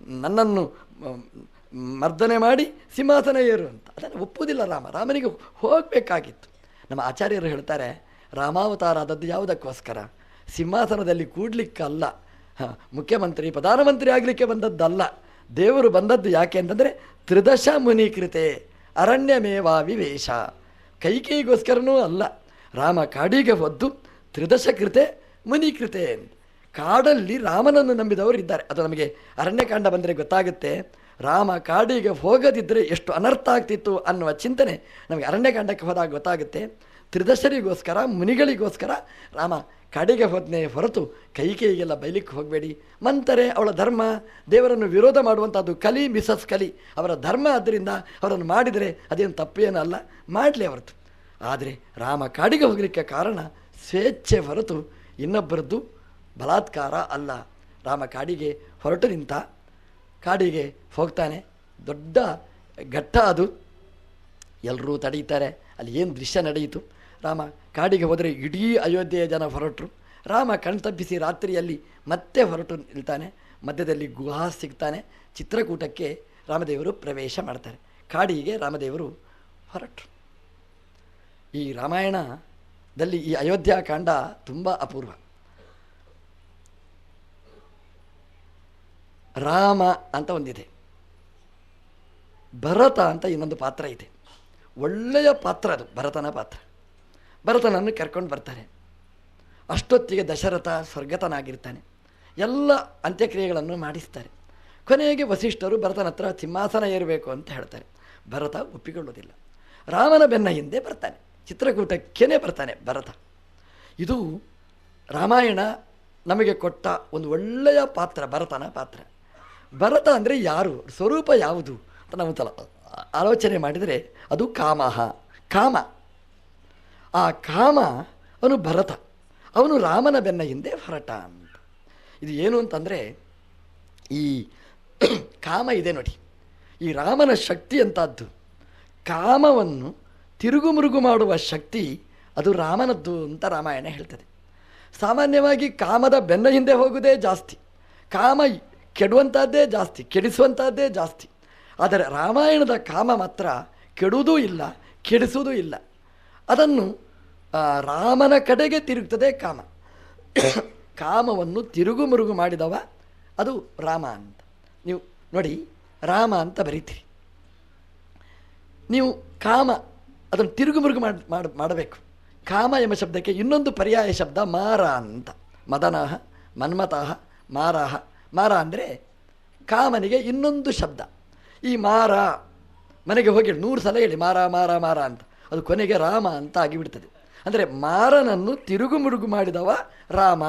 ನನ್ನನ್ನು, ಮರ್ದನೆ ಮಾಡಿ ಸಿಂಹಾಸನ ಏರು ಅಂತ. ಅದನ್ನು ಒಪ್ಪುವುದಿಲ್ಲ ರಾಮ. ರಾಮನಿಗೆ ಹೋಗಬೇಕಾಗಿತ್ತು. ನಮ್ಮ ಆಚಾರ್ಯರು ಹೇಳ್ತಾರೆ ರಾಮಾವತಾರ ಆದದ್ದು ಯಾವುದಕ್ಕೋಸ್ಕರ? ಸಿಂಹಾಸನದಲ್ಲಿ ಕೂಡ್ಲಿಕ್ಕಲ್ಲ. ಮುಖ್ಯಮಂತ್ರಿ, ಪ್ರಧಾನಮಂತ್ರಿ ಆಗಲಿಕ್ಕೆ ಬಂದದ್ದಲ್ಲ. ದೇವರು ಬಂದದ್ದು ಯಾಕೆ ಅಂತಂದರೆ ತ್ರಿದಶ ಮುನಿಕೃತೆ, ಅರಣ್ಯಮೇವಾ ವಿವೇಶ. ಕೈಕೈಗೋಸ್ಕರನೂ ಅಲ್ಲ. ರಾಮ ಕಾಡಿಗೆ ಹೊದ್ದು ತ್ರಿದಶ ಕೃತೆ ಮುನಿಕೃತೆ ಕಾಡಲ್ಲಿ ರಾಮನನ್ನು ನಂಬಿದವರು ಇದ್ದಾರೆ. ಅದು ನಮಗೆ ಅರಣ್ಯಕಾಂಡ ಬಂದರೆ ಗೊತ್ತಾಗುತ್ತೆ. ರಾಮ ಕಾಡಿಗೆ ಹೋಗದಿದ್ದರೆ ಎಷ್ಟು ಅನರ್ಥ ಆಗ್ತಿತ್ತು ಅನ್ನುವ ಚಿಂತನೆ ನಮಗೆ ಅರಣ್ಯಕಾಂಡಕ್ಕೆ ಹೋದಾಗ ಗೊತ್ತಾಗುತ್ತೆ. ತ್ರಿದಶರಿಗೋಸ್ಕರ, ಮುನಿಗಳಿಗೋಸ್ಕರ ರಾಮ ಕಾಡಿಗೆ ಹೋದನೆ ಹೊರತು ಕೈಕೇಯಿಗೆಲ್ಲ ಬೈಲಿಕ್ಕೆ ಹೋಗಬೇಡಿ. ಮಂತರೆ ಅವಳ ಧರ್ಮ, ದೇವರನ್ನು ವಿರೋಧ ಮಾಡುವಂಥದ್ದು ಕಲಿ ಮಿಸಸ್ ಕಲಿ. ಅವರ ಧರ್ಮ ಆದ್ದರಿಂದ ಅವರನ್ನು ಮಾಡಿದರೆ ಅದೇನು ತಪ್ಪೇನೂ ಅಲ್ಲ. ಮಾಡಲಿ ಹೊರತು ಆದರೆ ರಾಮ ಕಾಡಿಗೆ ಹೋಗಲಿಕ್ಕೆ ಕಾರಣ ಸ್ವೇಚ್ಛೆ ಹೊರತು ಇನ್ನೊಬ್ಬರದ್ದು ಬಲಾತ್ಕಾರ ಅಲ್ಲ. ರಾಮ ಕಾಡಿಗೆ ಹೊರಟು ನಿಂತ ಕಾಡಿಗೆ ಹೋಗ್ತಾನೆ. ದೊಡ್ಡ ಘಟ್ಟ ಅದು. ಎಲ್ಲರೂ ತಡೀತಾರೆ. ಅಲ್ಲಿ ಏನು ದೃಶ್ಯ ನಡೆಯಿತು? ರಾಮ ಕಾಡಿಗೆ ಹೋದರೆ ಇಡೀ ಅಯೋಧ್ಯೆಯ ಜನ ಹೊರಟರು. ರಾಮ ಕಣ್ತಪ್ಪಿಸಿ ರಾತ್ರಿಯಲ್ಲಿ ಮತ್ತೆ ಹೊರಟು ನಿಲ್ತಾನೆ. ಮಧ್ಯದಲ್ಲಿ ಗುಹಾ ಸಿಗ್ತಾನೆ. ಚಿತ್ರಕೂಟಕ್ಕೆ ರಾಮದೇವರು ಪ್ರವೇಶ ಮಾಡ್ತಾರೆ. ಕಾಡಿಗೆ ರಾಮದೇವರು ಹೊರಟರು. ಈ ರಾಮಾಯಣದಲ್ಲಿ ಈ ಅಯೋಧ್ಯಾಕಾಂಡ ತುಂಬ ಅಪೂರ್ವ. ರಾಮ ಅಂತ ಒಂದಿದೆ. ಭರತ ಅಂತ ಇನ್ನೊಂದು ಪಾತ್ರ ಇದೆ. ಒಳ್ಳೆಯ ಪಾತ್ರ ಅದು, ಭರತನ ಪಾತ್ರ. ಭರತನನ್ನು ಕರ್ಕೊಂಡು ಬರ್ತಾರೆ. ಅಷ್ಟೊತ್ತಿಗೆ ದಶರಥ ಸ್ವರ್ಗತನಾಗಿರ್ತಾನೆ. ಎಲ್ಲ ಅಂತ್ಯಕ್ರಿಯೆಗಳನ್ನು ಮಾಡಿಸ್ತಾರೆ. ಕೊನೆಗೆ ವಸಿಷ್ಠರು ಭರತನ ಹತ್ರ ಸಿಂಹಾಸನ ಏರಬೇಕು ಅಂತ ಹೇಳ್ತಾರೆ. ಭರತ ಒಪ್ಪಿಕೊಳ್ಳೋದಿಲ್ಲ ರಾಮನ ಬೆನ್ನ ಹಿಂದೆ ಬರ್ತಾನೆ. ಚಿತ್ರಕೂಟಕ್ಕೇನೆ ಬರ್ತಾನೆ ಭರತ. ಇದು ರಾಮಾಯಣ ನಮಗೆ ಕೊಟ್ಟ ಒಂದು ಒಳ್ಳೆಯ ಪಾತ್ರ, ಭರತನ ಪಾತ್ರ. ಭರತ ಅಂದರೆ ಯಾರು? ಸ್ವರೂಪ ಯಾವುದು? ಅಂತ ನಾವು ತಲ ಆಲೋಚನೆ ಮಾಡಿದರೆ ಅದು ಕಾಮಹ ಕಾಮ. ಆ ಕಾಮ ಅವನು ಭರತ. ಅವನು ರಾಮನ ಬೆನ್ನ ಹಿಂದೆ ಹೊರಟ ಅಂತ. ಇದು ಏನು ಅಂತಂದರೆ ಈ ಕಾಮ ಇದೆ ನೋಡಿ. ಈ ರಾಮನ ಶಕ್ತಿ ಅಂತದ್ದು ಕಾಮವನ್ನು ತಿರುಗುಮುರುಗು ಮಾಡುವ ಶಕ್ತಿ ಅದು ರಾಮನದ್ದು ಅಂತ ರಾಮಾಯಣ ಹೇಳ್ತದೆ. ಸಾಮಾನ್ಯವಾಗಿ ಕಾಮದ ಬೆನ್ನ ಹಿಂದೆ ಹೋಗುವುದೇ ಜಾಸ್ತಿ. ಕಾಮ ಕೆಡುವಂಥದ್ದೇ ಜಾಸ್ತಿ, ಕೆಡಿಸುವಂಥದ್ದೇ ಜಾಸ್ತಿ. ಆದರೆ ರಾಮಾಯಣದ ಕಾಮ ಮಾತ್ರ ಕೆಡುವುದೂ ಇಲ್ಲ, ಕೆಡಿಸುವುದೂ ಇಲ್ಲ. ಅದನ್ನು ರಾಮನ ಕಡೆಗೆ ತಿರುಗ್ತದೆ ಕಾಮ. ಕಾಮವನ್ನು ತಿರುಗು ಮುರುಗು ಮಾಡಿದವ ಅದು ರಾಮ ಅಂತ. ನೀವು ನೋಡಿ, ರಾಮ ಅಂತ ಬರೀತೀರಿ. ನೀವು ಕಾಮ, ಅದನ್ನು ತಿರುಗು ಮುರುಗು ಮಾಡಿ, ಮಾಡ, ಮಾಡಬೇಕು. ಕಾಮ ಎಂಬ ಶಬ್ದಕ್ಕೆ ಇನ್ನೊಂದು ಪರ್ಯಾಯ ಶಬ್ದ ಮಾರ ಅಂತ. ಮದನಾಹ ಮನ್ಮತಾಹ ಮಾರಹ ಮಾರ ಅಂದರೆ ಕಾಮನಿಗೆ ಇನ್ನೊಂದು ಶಬ್ದ. ಈ ಮಾರ ಮನೆಗೆ ಹೋಗಿ ನೂರು ಸಲ ಹೇಳಿ, ಮಾರ ಮಾರ ಮಾರ ಅಂತ. ಅದು ಕೊನೆಗೆ ರಾಮ ಅಂತ ಆಗಿಬಿಡ್ತದೆ. ಅಂದರೆ ಮಾರನನ್ನು ತಿರುಗು ಮುರುಗು ಮಾಡಿದವ ರಾಮ.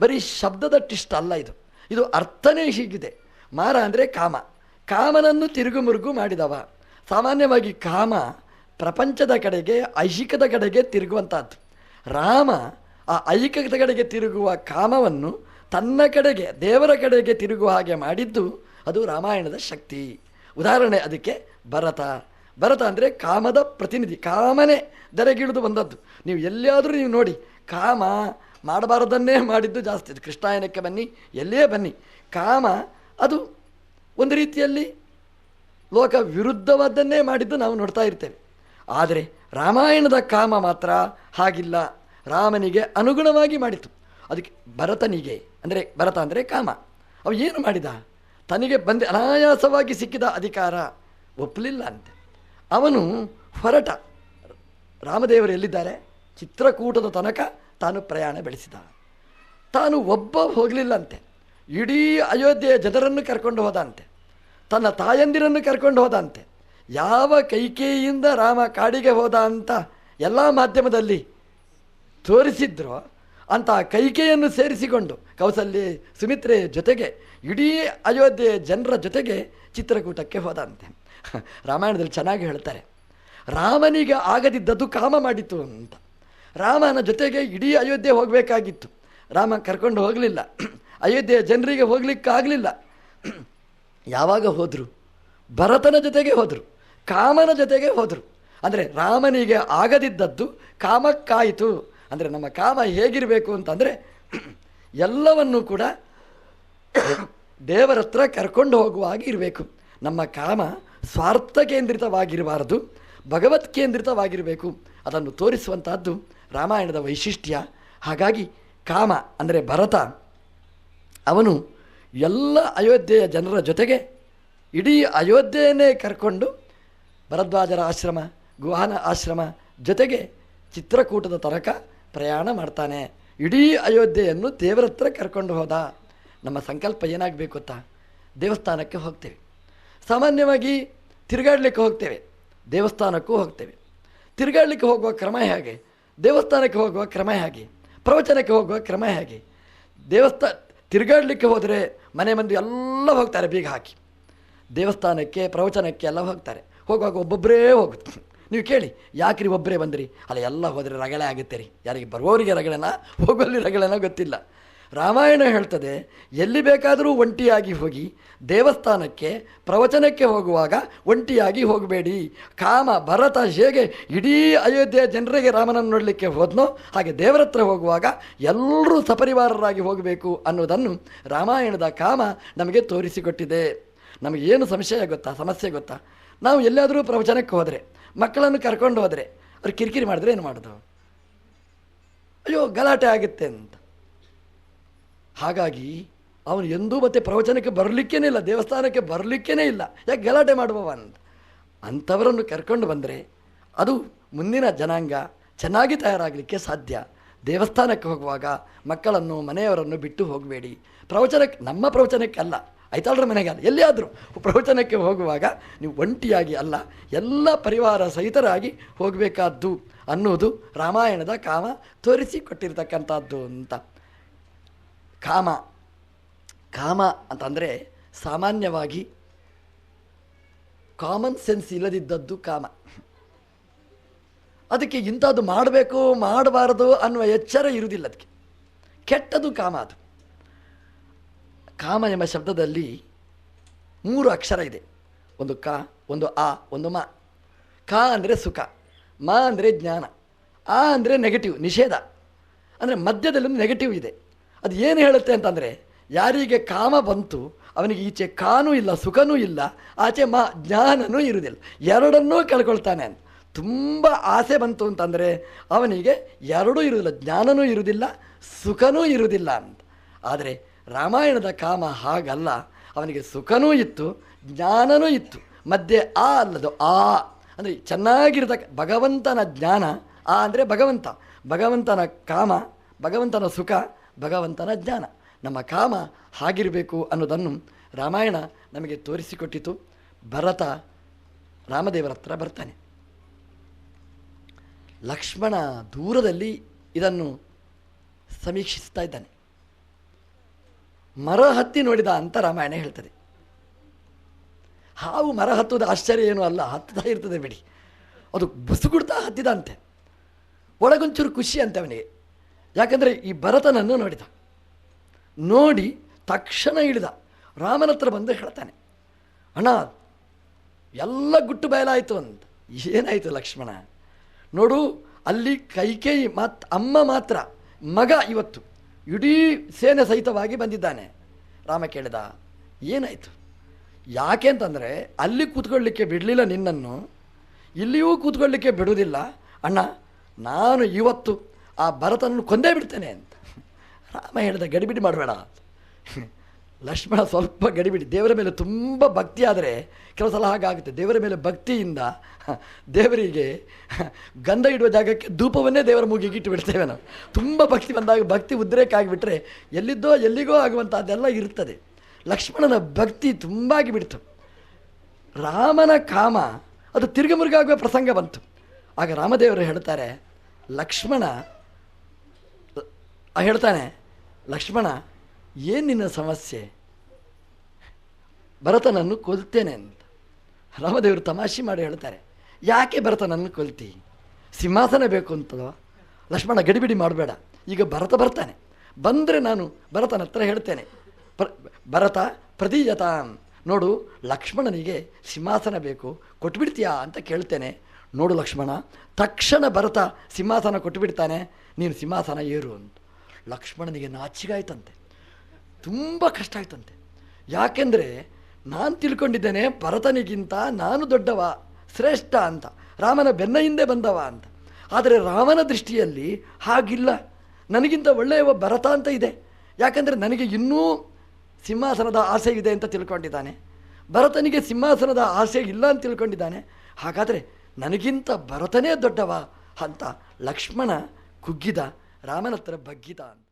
ಬರೀ ಶಬ್ದದ ಟಿಸ್ಟ್ ಅಲ್ಲ ಇದು. ಇದು ಅರ್ಥನೇ ಹೀಗಿದೆ. ಮಾರ ಅಂದರೆ ಕಾಮ. ಕಾಮನನ್ನು ತಿರುಗು ಮುರುಗು ಮಾಡಿದವ. ಸಾಮಾನ್ಯವಾಗಿ ಕಾಮ ಪ್ರಪಂಚದ ಕಡೆಗೆ, ಐಹಿಕದ ಕಡೆಗೆ ತಿರುಗುವಂಥದ್ದು ರಾಮ ಆ ಐಹಿಕದ ಕಡೆಗೆ ತಿರುಗುವ ಕಾಮವನ್ನು ತನ್ನ ಕಡೆಗೆ, ದೇವರ ಕಡೆಗೆ ತಿರುಗುವ ಹಾಗೆ ಮಾಡಿದ್ದು ಅದು ರಾಮಾಯಣದ ಶಕ್ತಿ. ಉದಾಹರಣೆ ಅದಕ್ಕೆ ಭರತ. ಭರತ ಅಂದರೆ ಕಾಮದ ಪ್ರತಿನಿಧಿ, ಕಾಮನೆ ದರೆಗಿಳಿದು ಬಂದದ್ದು. ನೀವು ಎಲ್ಲಿಯಾದರೂ ನೀವು ನೋಡಿ, ಕಾಮ ಮಾಡಬಾರದನ್ನೇ ಮಾಡಿದ್ದು ಜಾಸ್ತಿ. ಅದು ಕೃಷ್ಣಾಯನಕ್ಕೆ ಬನ್ನಿ, ಎಲ್ಲಿಯೇ ಬನ್ನಿ. ಕಾಮ ಅದು ಒಂದು ರೀತಿಯಲ್ಲಿ ಲೋಕ ವಿರುದ್ಧವಾದ್ದನ್ನೇ ಮಾಡಿದ್ದು ನಾವು ನೋಡ್ತಾ ಇರ್ತೇವೆ. ಆದರೆ ರಾಮಾಯಣದ ಕಾಮ ಮಾತ್ರ ಹಾಗಿಲ್ಲ. ರಾಮನಿಗೆ ಅನುಗುಣವಾಗಿ ಮಾಡಿತು. ಅದಕ್ಕೆ ಭರತನಿಗೆ, ಅಂದರೆ ಭರತ ಅಂದರೆ ಕಾಮ. ಅವ ಏನು ಮಾಡಿದ? ತನಗೆ ಬಂದ, ಅನಾಯಾಸವಾಗಿ ಸಿಕ್ಕಿದ ಅಧಿಕಾರ ಒಪ್ಪಲಿಲ್ಲ ಅಂತೆ. ಅವನು ಹೊರಟ. ರಾಮದೇವರು ಎಲ್ಲಿದ್ದಾರೆ? ಚಿತ್ರಕೂಟದ ತನಕ ತಾನು ಪ್ರಯಾಣ ಬೆಳೆಸಿದ. ತಾನು ಒಬ್ಬ ಹೋಗಲಿಲ್ಲಂತೆ ಇಡೀ ಅಯೋಧ್ಯೆಯ ಜನರನ್ನು ಕರ್ಕೊಂಡು ಹೋದಂತೆ ತನ್ನ ತಾಯಂದಿರನ್ನು ಕರ್ಕೊಂಡು ಹೋದಂತೆ ಯಾವ ಕೈಕೇಯಿಯಿಂದ ರಾಮ ಕಾಡಿಗೆ ಹೋದ ಅಂತ ಎಲ್ಲ ಮಾಧ್ಯಮದಲ್ಲಿ ತೋರಿಸಿದ್ರೋ ಅಂತ ಕೈಕೆಯನ್ನು ಸೇರಿಸಿಕೊಂಡು ಕೌಸಲ್ಯ ಸುಮಿತ್ರೆಯ ಜೊತೆಗೆ ಇಡೀ ಅಯೋಧ್ಯೆಯ ಜನರ ಜೊತೆಗೆ ಚಿತ್ರಕೂಟಕ್ಕೆ ಹೋದಂತೆ. ರಾಮಾಯಣದಲ್ಲಿ ಚೆನ್ನಾಗಿ ಹೇಳ್ತಾರೆ, ರಾಮನಿಗೆ ಆಗದಿದ್ದದ್ದು ಕಾಮ ಮಾಡಿತು ಅಂತ. ರಾಮನ ಜೊತೆಗೆ ಇಡೀ ಅಯೋಧ್ಯೆ ಹೋಗಬೇಕಾಗಿತ್ತು. ರಾಮ ಕರ್ಕೊಂಡು ಹೋಗಲಿಲ್ಲ. ಅಯೋಧ್ಯೆಯ ಜನರಿಗೆ ಹೋಗ್ಲಿಕ್ಕಾಗಲಿಲ್ಲ. ಯಾವಾಗ ಹೋದರು? ಭರತನ ಜೊತೆಗೆ ಹೋದರು, ಕಾಮನ ಜೊತೆಗೆ ಹೋದರು. ಅಂದರೆ ರಾಮನಿಗೆ ಆಗದಿದ್ದದ್ದು ಕಾಮಕ್ಕಾಯಿತು. ಅಂದರೆ ನಮ್ಮ ಕಾಮ ಹೇಗಿರಬೇಕು ಅಂತಂದರೆ ಎಲ್ಲವನ್ನೂ ಕೂಡ ದೇವರ ಹತ್ರ ಕರ್ಕೊಂಡು ಹೋಗುವ ಹಾಗೆ ಇರಬೇಕು. ನಮ್ಮ ಕಾಮ ಸ್ವಾರ್ಥ ಕೇಂದ್ರಿತವಾಗಿರಬಾರದು, ಭಗವತ್ ಕೇಂದ್ರಿತವಾಗಿರಬೇಕು. ಅದನ್ನು ತೋರಿಸುವಂತಹದ್ದು ರಾಮಾಯಣದ ವೈಶಿಷ್ಟ್ಯ. ಹಾಗಾಗಿ ಕಾಮ ಅಂದರೆ ಭರತ, ಅವನು ಎಲ್ಲ ಅಯೋಧ್ಯೆಯ ಜನರ ಜೊತೆಗೆ ಇಡೀ ಅಯೋಧ್ಯೆಯನ್ನೇ ಕರ್ಕೊಂಡು ಭರದ್ವಾಜರ ಆಶ್ರಮ, ಗುಹಾನ ಆಶ್ರಮ ಜೊತೆಗೆ ಚಿತ್ರಕೂಟದ ತನಕ ಪ್ರಯಾಣ ಮಾಡ್ತಾನೆ. ಇಡೀ ಅಯೋಧ್ಯೆಯನ್ನು ದೇವರ ಹತ್ರ ಕರ್ಕೊಂಡು ಹೋದ. ನಮ್ಮ ಸಂಕಲ್ಪ ಏನಾಗಬೇಕು ಗೊತ್ತಾ? ದೇವಸ್ಥಾನಕ್ಕೆ ಹೋಗ್ತೇವೆ. ಸಾಮಾನ್ಯವಾಗಿ ತಿರುಗಾಡಲಿಕ್ಕೆ ಹೋಗ್ತೇವೆ. ದೇವಸ್ಥಾನಕ್ಕೂ ಹೋಗ್ತೇವೆ. ತಿರುಗಾಡಲಿಕ್ಕೆ ಹೋಗುವ ಕ್ರಮ ಹೇಗೆ? ದೇವಸ್ಥಾನಕ್ಕೆ ಹೋಗುವ ಕ್ರಮ ಹೇಗೆ? ಪ್ರವಚನಕ್ಕೆ ಹೋಗುವ ಕ್ರಮ ಹೇಗೆ? ದೇವಸ್ಥಾನ ತಿರುಗಾಡಲಿಕ್ಕೆ ಹೋದರೆ ಮನೆ ಮಂದಿ ಎಲ್ಲ ಹೋಗ್ತಾರೆ ಬೀಗ ಹಾಕಿ. ದೇವಸ್ಥಾನಕ್ಕೆ, ಪ್ರವಚನಕ್ಕೆ ಎಲ್ಲ ಹೋಗ್ತಾರೆ. ಹೋಗುವಾಗ ಒಬ್ಬೊಬ್ಬರೇ ಹೋಗುತ್ತೆ ನೀವು ಕೇಳಿ, ಯಾಕ್ರಿ ಒಬ್ಬರೇ ಬಂದ್ರಿ? ಅಲ್ಲ, ಎಲ್ಲ ಹೋದರೆ ರಗಳೆ ಆಗುತ್ತೆ ರೀ. ಯಾರಿಗೆ ಬರುವವರಿಗೆ ರಗಳೆನ ಹೋಗಲ್ಲಿ ರಗಳೆನ ಗೊತ್ತಿಲ್ಲ. ರಾಮಾಯಣ ಹೇಳ್ತದೆ, ಎಲ್ಲಿ ಬೇಕಾದರೂ ಒಂಟಿಯಾಗಿ ಹೋಗಿ, ದೇವಸ್ಥಾನಕ್ಕೆ, ಪ್ರವಚನಕ್ಕೆ ಹೋಗುವಾಗ ಒಂಟಿಯಾಗಿ ಹೋಗಬೇಡಿ. ಕಾಮ, ಭರತ, ಹೇಗೆ ಇಡೀ ಅಯೋಧ್ಯೆಯ ಜನರಿಗೆ ರಾಮನನ್ನು ನೋಡಲಿಕ್ಕೆ ಹೋದ್ನೋ, ಹಾಗೆ ದೇವರ ಹತ್ರ ಹೋಗುವಾಗ ಎಲ್ಲರೂ ಸಪರಿವಾರರಾಗಿ ಹೋಗಬೇಕು ಅನ್ನೋದನ್ನು ರಾಮಾಯಣದ ಕಾಮ ನಮಗೆ ತೋರಿಸಿಕೊಟ್ಟಿದೆ. ನಮಗೇನು ಸಂಶಯ ಗೊತ್ತಾ, ಸಮಸ್ಯೆ ಗೊತ್ತಾ? ನಾವು ಎಲ್ಲಾದರೂ ಪ್ರವಚನಕ್ಕೆ ಹೋದರೆ ಮಕ್ಕಳನ್ನು ಕರ್ಕೊಂಡು ಹೋದರೆ ಅವ್ರು ಕಿರಿಕಿರಿ ಮಾಡಿದ್ರೆ ಏನು ಮಾಡೋದು? ಅಯ್ಯೋ, ಗಲಾಟೆ ಆಗುತ್ತೆ ಅಂತ. ಹಾಗಾಗಿ ಅವನು ಎಂದೂ ಮತ್ತೆ ಪ್ರವಚನಕ್ಕೆ ಬರಲಿಕ್ಕೇ ಇಲ್ಲ, ದೇವಸ್ಥಾನಕ್ಕೆ ಬರಲಿಕ್ಕೇ ಇಲ್ಲ. ಯಾಕೆ ಗಲಾಟೆ ಮಾಡುವವ ಅಂತ? ಅಂಥವರನ್ನು ಕರ್ಕೊಂಡು ಬಂದರೆ ಅದು ಮುಂದಿನ ಜನಾಂಗ ಚೆನ್ನಾಗಿ ತಯಾರಾಗಲಿಕ್ಕೆ ಸಾಧ್ಯ. ದೇವಸ್ಥಾನಕ್ಕೆ ಹೋಗುವಾಗ ಮಕ್ಕಳನ್ನು, ಮನೆಯವರನ್ನು ಬಿಟ್ಟು ಹೋಗಬೇಡಿ. ಪ್ರವಚನಕ್ಕೆ, ನಮ್ಮ ಪ್ರವಚನಕ್ಕೆ ಐತಾಳ್ರ ಮನೆಗೆ? ಎಲ್ಲಿಯಾದರೂ. ಪ್ರವಚನಕ್ಕೆ ಹೋಗುವಾಗ ನೀವು ಒಂಟಿಯಾಗಿ ಅಲ್ಲ, ಎಲ್ಲ ಪರಿವಾರ ಸಹಿತರಾಗಿ ಹೋಗಬೇಕಾದ್ದು ಅನ್ನೋದು ರಾಮಾಯಣದ ಕಾಮ ತೋರಿಸಿ ಕೊಟ್ಟಿರ್ತಕ್ಕಂಥದ್ದು ಅಂತ. ಕಾಮ. ಕಾಮ ಅಂತಂದರೆ ಸಾಮಾನ್ಯವಾಗಿ ಕಾಮನ್ ಸೆನ್ಸ್ ಇಲ್ಲದಿದ್ದದ್ದು ಕಾಮ. ಅದಕ್ಕೆ ಇಂಥದ್ದು ಮಾಡಬೇಕು, ಮಾಡಬಾರದು ಅನ್ನುವ ಎಚ್ಚರ ಇರುವುದಿಲ್ಲ ಅದಕ್ಕೆ. ಕೆಟ್ಟದು ಕಾಮ ಅದು. ಕಾಮ ಎಂಬ ಶಬ್ದದಲ್ಲಿ ಮೂರು ಅಕ್ಷರ ಇದೆ. ಒಂದು ಕ, ಒಂದು ಆ, ಒಂದು ಮ. ಕ ಅಂದರೆ ಸುಖ, ಮ ಅಂದರೆ ಜ್ಞಾನ, ಆ ಅಂದರೆ ನೆಗೆಟಿವ್ ನಿಷೇಧ. ಅಂದರೆ ಮಧ್ಯದಲ್ಲಿ ಒಂದು ನೆಗೆಟಿವ್ ಇದೆ. ಅದು ಏನು ಹೇಳುತ್ತೆ ಅಂತಂದರೆ, ಯಾರಿಗೆ ಕಾಮ ಬಂತು, ಅವನಿಗೆ ಈಚೆ ಕಾನೂ ಇಲ್ಲ, ಸುಖನೂ ಇಲ್ಲ, ಆಚೆ ಮ, ಜ್ಞಾನನೂ ಇರುವುದಿಲ್ಲ. ಎರಡನ್ನೂ ಕಳ್ಕೊಳ್ತಾನೆ ಅಂತ. ತುಂಬ ಆಸೆ ಬಂತು ಅಂತಂದರೆ, ಅವನಿಗೆ ಎರಡೂ ಇರುವುದಿಲ್ಲ, ಜ್ಞಾನನೂ ಇರುವುದಿಲ್ಲ, ಸುಖನೂ ಇರುವುದಿಲ್ಲ ಅಂತ. ಆದರೆ ರಾಮಾಯಣದ ಕಾಮ ಹಾಗಲ್ಲ. ಅವನಿಗೆ ಸುಖನೂ ಇತ್ತು, ಜ್ಞಾನನೂ ಇತ್ತು. ಮಧ್ಯೆ ಆ ಅಲ್ಲದು ಆ. ಅಂದರೆ ಚೆನ್ನಾಗಿರ್ತಕ್ಕ ಭಗವಂತನ ಜ್ಞಾನ, ಆ ಅಂದರೆ ಭಗವಂತ. ಭಗವಂತನ ಕಾಮ, ಭಗವಂತನ ಸುಖ, ಭಗವಂತನ ಜ್ಞಾನ. ನಮ್ಮ ಕಾಮ ಹಾಗಿರಬೇಕು ಅನ್ನೋದನ್ನು ರಾಮಾಯಣ ನಮಗೆ ತೋರಿಸಿಕೊಟ್ಟಿತು. ಭರತ ರಾಮದೇವರ ಹತ್ರ ಬರ್ತಾನೆ. ಲಕ್ಷ್ಮಣ ದೂರದಲ್ಲಿ ಇದನ್ನು ಸಮೀಕ್ಷಿಸ್ತಾ ಇದ್ದಾನೆ. ಮರ ಹತ್ತಿ ನೋಡಿದ ಅಂತ ರಾಮಾಯಣ ಹೇಳ್ತದೆ. ಹಾವು ಮರ ಹತ್ತುವುದು ಆಶ್ಚರ್ಯ ಏನೂ ಅಲ್ಲ, ಹತ್ತುತ್ತಾ ಇರ್ತದೆ ಬಿಡಿ. ಅದು ಬುಸುಗುಡ್ತಾ ಹತ್ತಿದಂತೆ. ಒಳಗೊಂಚೂರು ಖುಷಿ ಅಂತೆ ಅವನಿಗೆ ಯಾಕಂದರೆ ಈ ಭರತನನ್ನು ನೋಡಿದ. ನೋಡಿ ತಕ್ಷಣ ಇಳಿದ. ರಾಮನ ಹತ್ರ ಬಂದು ಹೇಳ್ತಾನೆ, ಅಣ್ಣ, ಎಲ್ಲ ಗುಟ್ಟು ಬಯಲಾಯಿತು ಅಂತ. ಏನಾಯಿತು ಲಕ್ಷ್ಮಣ? ನೋಡು, ಅಲ್ಲಿ ಕೈಕೇಯಿ ಮಾತ್ ಅಮ್ಮ ಮಾತ್ರ, ಮಗ ಇವತ್ತು. ಇಡೀ ಸೇನೆ ಸಹಿತವಾಗಿ ಬಂದಿದ್ದಾನೆ. ರಾಮ ಕೇಳಿದ, ಏನಾಯಿತು? ಯಾಕೆ ಅಂತಂದರೆ ಅಲ್ಲಿ ಕೂತ್ಕೊಳ್ಳಿಕ್ಕೆ ಬಿಡಲಿಲ್ಲ ನಿನ್ನನ್ನು, ಇಲ್ಲಿಯೂ ಕೂತ್ಕೊಳ್ಳಿಕ್ಕೆ ಬಿಡುವುದಿಲ್ಲ. ಅಣ್ಣ, ನಾನು ಇವತ್ತು ಆ ಭರತನನ್ನು ಕೊಂದೇ ಬಿಡ್ತೇನೆ ಅಂತ. ರಾಮ ಹೇಳಿದ, ಗಡಿಬಿಡಿ ಮಾಡಬೇಡ ಲಕ್ಷ್ಮಣ ಸ್ವಲ್ಪ ಗಡಿಬಿಡಿ ದೇವರ ಮೇಲೆ ತುಂಬ ಭಕ್ತಿ ಆದರೆ ಕೆಲವು ಸಲ ಹಾಗಾಗುತ್ತೆ. ದೇವರ ಮೇಲೆ ಭಕ್ತಿಯಿಂದ ದೇವರಿಗೆ ಗಂಧ ಇಡುವ ಜಾಗಕ್ಕೆ ಧೂಪವನ್ನೇ ದೇವರ ಮೂಗಿಗೆ ಇಟ್ಟು ಬಿಡ್ತೇವೆ ನಾವು. ತುಂಬ ಭಕ್ತಿ ಬಂದಾಗ ಭಕ್ತಿ ಉದ್ರೇಕ ಆಗಿಬಿಟ್ರೆ ಎಲ್ಲಿದ್ದೋ ಎಲ್ಲಿಗೋ ಆಗುವಂಥದ್ದೆಲ್ಲ ಇರ್ತದೆ. ಲಕ್ಷ್ಮಣನ ಭಕ್ತಿ ತುಂಬಾಗಿ ಬಿಡ್ತು ರಾಮನ ಕಾಮ, ಅದು ತಿರುಗಮುರುಗಾಗುವ ಪ್ರಸಂಗ ಬಂತು. ಆಗ ರಾಮದೇವರು ಹೇಳ್ತಾರೆ, ಲಕ್ಷ್ಮಣ ಹೇಳ್ತಾನೆ, ಲಕ್ಷ್ಮಣ ಏನು ನಿನ್ನ ಸಮಸ್ಯೆ? ಭರತನನ್ನು ಕೊಲ್ತೇನೆ ಅಂತ. ರಾಮದೇವರು ತಮಾಷೆ ಮಾಡಿ ಹೇಳ್ತಾರೆ. ಯಾಕೆ ಭರತನನ್ನು ಕೊಲ್ತಿ? ಸಿಂಹಾಸನ ಬೇಕು ಅಂತದೋ? ಲಕ್ಷ್ಮಣ ಗಡಿಬಿಡಿ ಮಾಡಬೇಡ. ಈಗ ಭರತ ಬರ್ತಾನೆ. ಬಂದರೆ ನಾನು ಭರತನ ಹತ್ರ ಹೇಳ್ತೇನೆ. ಪ್ರ, ಭರತ ಪ್ರತೀಯತಾಂ ನೋಡು, ಲಕ್ಷ್ಮಣನಿಗೆ ಸಿಂಹಾಸನ ಬೇಕು, ಕೊಟ್ಬಿಡ್ತೀಯಾ ಅಂತ ಕೇಳ್ತೇನೆ. ನೋಡು ಲಕ್ಷ್ಮಣ, ತಕ್ಷಣ ಭರತ ಸಿಂಹಾಸನ ಕೊಟ್ಟುಬಿಡ್ತಾನೆ ನೀನು ಸಿಂಹಾಸನ ಏರು ಅಂತ. ಲಕ್ಷ್ಮಣನಿಗೆ ನಾಚಿಗಾಯ್ತಂತೆ ತುಂಬ ಕಷ್ಟ ಆಯ್ತಂತೆ. ಯಾಕೆಂದರೆ ನಾನು ತಿಳ್ಕೊಂಡಿದ್ದೇನೆ ಭರತನಿಗಿಂತ ನಾನು ದೊಡ್ಡವ, ಶ್ರೇಷ್ಠ ಅಂತ, ರಾಮನ ಬೆನ್ನ ಹಿಂದೆ ಬಂದವ ಅಂತ. ಆದರೆ ರಾಮನ ದೃಷ್ಟಿಯಲ್ಲಿ ಹಾಗಿಲ್ಲ. ನನಗಿಂತ ಒಳ್ಳೆಯವ ಭರತ ಅಂತ ಇದೆ. ಯಾಕಂದರೆ ನನಗೆ ಇನ್ನೂ ಸಿಂಹಾಸನದ ಆಸೆ ಇದೆ ಅಂತ ತಿಳ್ಕೊಂಡಿದ್ದಾನೆ. ಭರತನಿಗೆ ಸಿಂಹಾಸನದ ಆಸೆ ಇಲ್ಲ ಅಂತ ತಿಳ್ಕೊಂಡಿದ್ದಾನೆ. ಹಾಗಾದರೆ ನನಗಿಂತ ಭರತನೇ ದೊಡ್ಡವ ಅಂತ ಲಕ್ಷ್ಮಣ ಕುಗ್ಗಿದ ರಾಮನ ಹತ್ರ ಬಗ್ಗಿದ ಅಂತ.